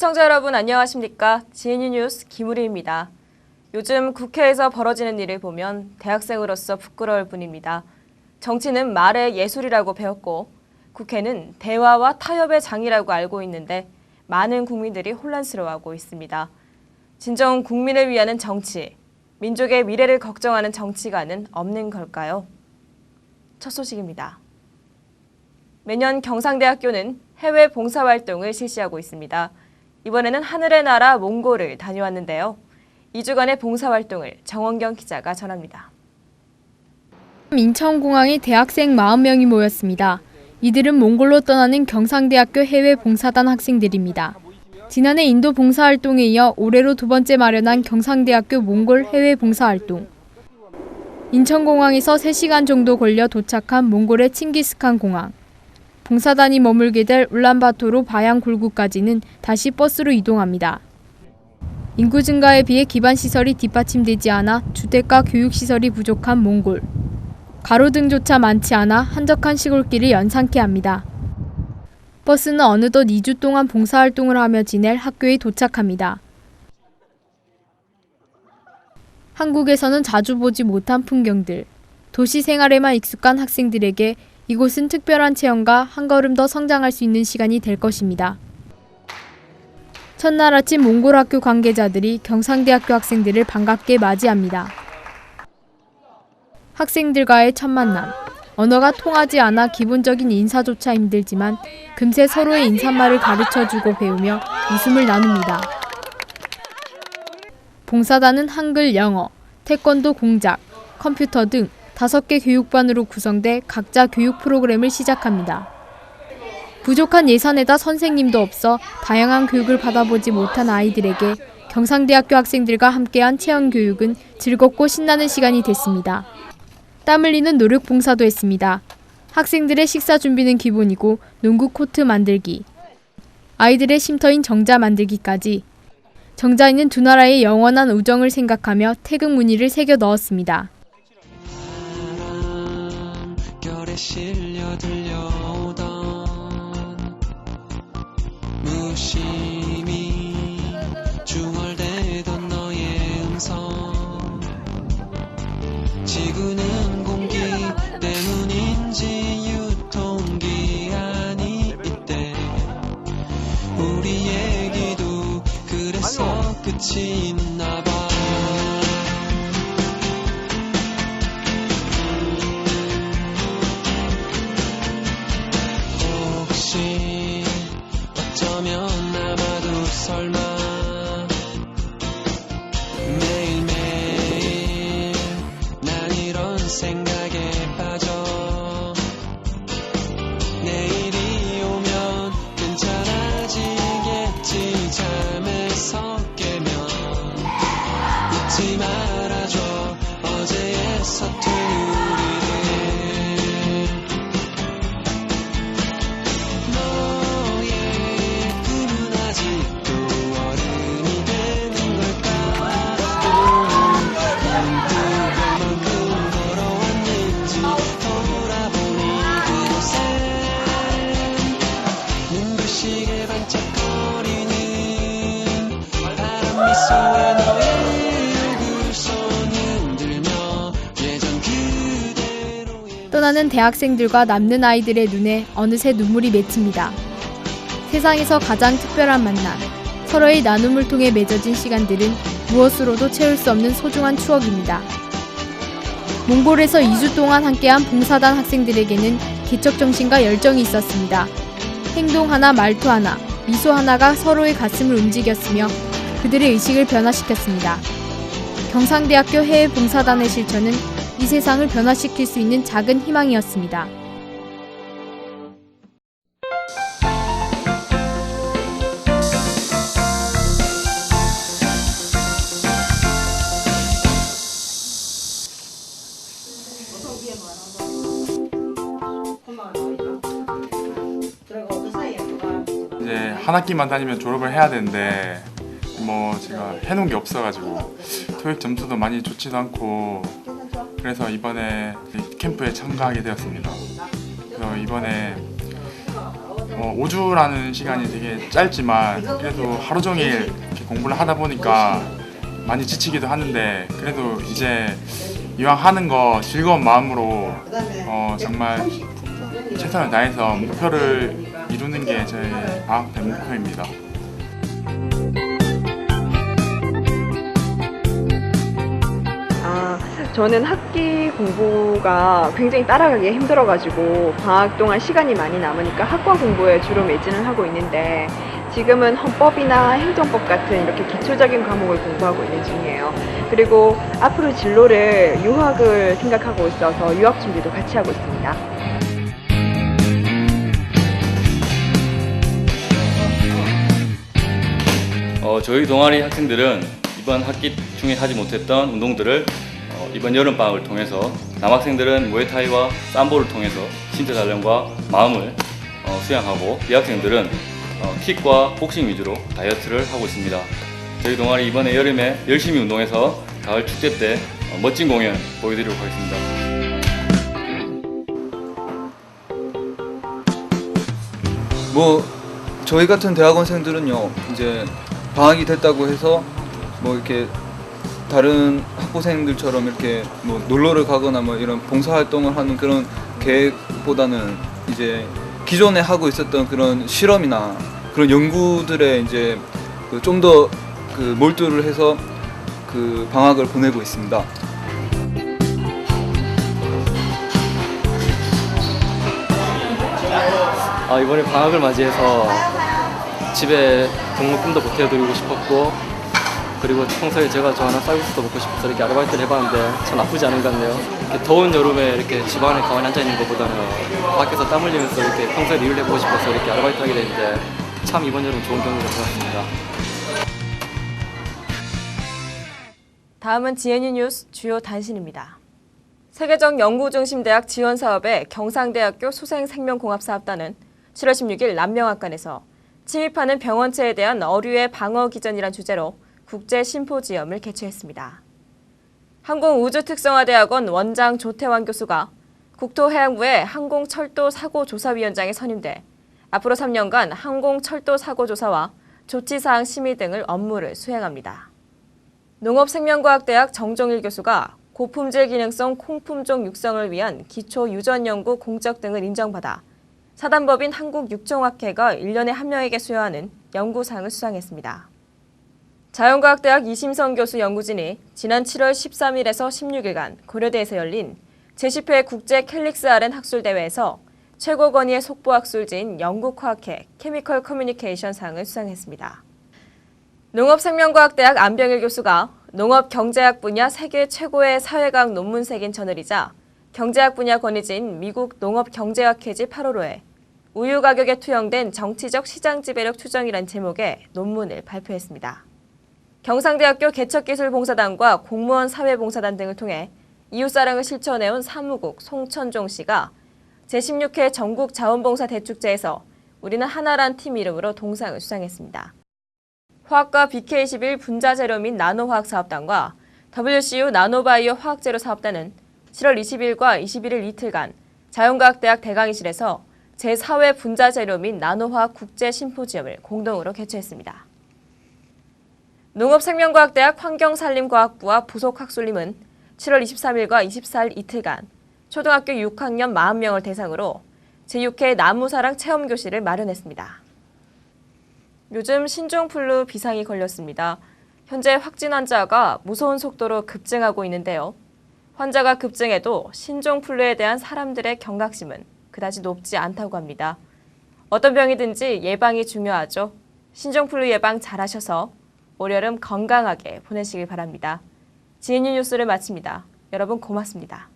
시청자 여러분 안녕하십니까? GNU 뉴스 김우리입니다. 요즘 국회에서 벌어지는 일을 보면 대학생으로서 부끄러울 뿐입니다. 정치는 말의 예술이라고 배웠고 국회는 대화와 타협의 장이라고 알고 있는데 많은 국민들이 혼란스러워하고 있습니다. 진정 국민을 위하는 정치, 민족의 미래를 걱정하는 정치가는 없는 걸까요? 첫 소식입니다. 매년 경상대학교는 해외 봉사활동을 실시하고 있습니다. 이번에는 하늘의 나라 몽골을 다녀왔는데요. 2주간의 봉사활동을 정원경 기자가 전합니다. 인천공항에 대학생 40명이 모였습니다. 이들은 몽골로 떠나는 경상대학교 해외 봉사단 학생들입니다. 지난해 인도 봉사활동에 이어 올해로 두 번째 마련한 경상대학교 몽골 해외 봉사활동. 인천공항에서 3시간 정도 걸려 도착한 몽골의 칭기스칸 공항. 봉사단이 머물게 될 울란바토르 바양 굴구까지는 다시 버스로 이동합니다. 인구 증가에 비해 기반 시설이 뒷받침되지 않아 주택과 교육 시설이 부족한 몽골. 가로등조차 많지 않아 한적한 시골길을 연상케 합니다. 버스는 어느덧 2주 동안 봉사활동을 하며 지낼 학교에 도착합니다. 한국에서는 자주 보지 못한 풍경들, 도시 생활에만 익숙한 학생들에게 이곳은 특별한 체험과 한 걸음 더 성장할 수 있는 시간이 될 것입니다. 첫날 아침 몽골 학교 관계자들이 경상대학교 학생들을 반갑게 맞이합니다. 학생들과의 첫 만남. 언어가 통하지 않아 기본적인 인사조차 힘들지만 금세 서로의 인사말을 가르쳐주고 배우며 웃음을 나눕니다. 봉사단은 한글, 영어, 태권도 공작, 컴퓨터 등 다섯 개 교육반으로 구성돼 각자 교육 프로그램을 시작합니다. 부족한 예산에다 선생님도 없어 다양한 교육을 받아보지 못한 아이들에게 경상대학교 학생들과 함께한 체험 교육은 즐겁고 신나는 시간이 됐습니다. 땀 흘리는 노력 봉사도 했습니다. 학생들의 식사 준비는 기본이고 농구 코트 만들기, 아이들의 쉼터인 정자 만들기까지 정자에는 두 나라의 영원한 우정을 생각하며 태극 무늬를 새겨 넣었습니다. 결에 실려 들려오던 무심히 중얼대던 너의 음성. 지구는 공기 때문인지 유통기한이 있대. 우리 얘기도 그래서 끝이 있나 시게 반짝거리는 바람 미소에 너의 떠나는 대학생들과 남는 아이들의 눈에 어느새 눈물이 맺힙니다. 세상에서 가장 특별한 만남, 서로의 나눔을 통해 맺어진 시간들은 무엇으로도 채울 수 없는 소중한 추억입니다. 몽골에서 2주 동안 함께한 봉사단 학생들에게는 개척 정신과 열정이 있었습니다. 행동 하나, 말투 하나, 미소 하나가 서로의 가슴을 움직였으며 그들의 의식을 변화시켰습니다. 경상대학교 해외 봉사단의 실천은 이 세상을 변화시킬 수 있는 작은 희망이었습니다. 한 학기만 다니면 졸업을 해야 되는데 뭐 제가 해놓은 게 없어가지고 토익 점수도 많이 좋지도 않고 그래서 이번에 이 캠프에 참가하게 되었습니다. 그래서 이번에 어, 5주라는 시간이 되게 짧지만 그래도 하루 종일 공부를 하다 보니까 많이 지치기도 하는데 그래도 이제 이왕 하는 거 즐거운 마음으로 어, 정말 최선을 다해서 목표를 이루는 게 방학 때 목표입니다. 아, 저는 학기 공부가 굉장히 따라가기 힘들어가지고 방학 동안 시간이 많이 남으니까 학과 공부에 주로 매진을 하고 있는데 지금은 헌법이나 행정법 같은 이렇게 기초적인 과목을 공부하고 있는 중이에요. 그리고 앞으로 진로를 유학을 생각하고 있어서 유학 준비도 같이 하고 있습니다. 어, 저희 동아리 학생들은 이번 학기 중에 하지 못했던 운동들을 어, 이번 여름 방학을 통해서 남학생들은 무에타이와 삼보를 통해서 신체 단련과 마음을 어, 수양하고 여학생들은 어, 킥과 복싱 위주로 다이어트를 하고 있습니다. 저희 동아리 이번에 여름에 열심히 운동해서 가을 축제 때 어, 멋진 공연 보여드리도록 하겠습니다. 뭐 저희 같은 대학원생들은요 이제 방학이 됐다고 해서 뭐 이렇게 다른 학부생들처럼 이렇게 뭐 놀러를 가거나 뭐 이런 봉사활동을 하는 그런 계획보다는 이제 기존에 하고 있었던 그런 실험이나 그런 연구들에 이제 그좀더 그 몰두를 해서 그 방학을 보내고 있습니다. 아, 이번에 방학을 맞이해서 집에 등록금도 보태드리고 싶었고 그리고 평소에 제가 좋아하는 쌀국수도 먹고 싶어서 이렇게 아르바이트를 해봤는데 참 나쁘지 않은 것 같네요. 이렇게 더운 여름에 이렇게 집 안에 가만히 앉아 있는 것보다는 밖에서 땀 흘리면서 이렇게 평소에 일을 해보고 싶어서 이렇게 아르바이트 하게 됐는데 참 이번 여름 좋은 경험이 된것 같습니다. 다음은 GNU 뉴스 주요 단신입니다. 세계적 연구중심대학 지원 사업의 경상대학교 소생생명공학사업단은 7월 16일 남명학관에서 침입하는 병원체에 대한 어류의 방어 기전이란 주제로 국제 심포지엄을 개최했습니다. 항공우주특성화대학원 원장 조태환 교수가 국토해양부의 항공철도사고조사위원장에 선임돼 앞으로 3년간 항공철도사고조사와 조치사항 심의 등을 업무를 수행합니다. 농업생명과학대학 정종일 교수가 고품질 기능성 콩품종 육성을 위한 기초 유전 연구 공적 등을 인정받아 사단법인 한국육종학회가 1년에 한 명에게 수여하는 연구상을 수상했습니다. 자연과학대학 이심성 교수 연구진이 지난 7월 13일에서 16일간 고려대에서 열린 제10회 국제 캘릭스 아렌 학술대회에서 최고 권위의 속보 학술지인 영국화학회 케미컬 커뮤니케이션 상을 수상했습니다. 농업생명과학대학 안병일 교수가 농업경제학 분야 세계 최고의 사회과학 논문색인 저널이자 경제학 분야 권위지인 미국 농업경제학회지 8호로에 우유 가격에 투영된 정치적 시장 지배력 추정이란 제목의 논문을 발표했습니다. 경상대학교 개척기술봉사단과 공무원 사회봉사단 등을 통해 이웃사랑을 실천해온 사무국 송천종 씨가 제16회 전국 자원봉사 대축제에서 우리는 하나란 팀 이름으로 동상을 수상했습니다. 화학과 BK21 분자재료 및 나노화학 사업단과 WCU 나노바이오 화학재료 사업단은 7월 20일과 21일 이틀간 자연과학대학 대강의실에서 제4회 분자재료 및 나노화학 국제 심포지엄을 공동으로 개최했습니다. 농업생명과학대학 환경산림과학부와 부속학술림은 7월 23일과 24일 이틀간 초등학교 6학년 40명을 대상으로 제6회 나무사랑 체험교실을 마련했습니다. 요즘 신종플루 비상이 걸렸습니다. 현재 확진 환자가 무서운 속도로 급증하고 있는데요. 환자가 급증해도 신종플루에 대한 사람들의 경각심은 그다지 높지 않다고 합니다. 어떤 병이든지 예방이 중요하죠. 신종플루 예방 잘하셔서 올여름 건강하게 보내시길 바랍니다. GNU 뉴스를 마칩니다. 여러분 고맙습니다.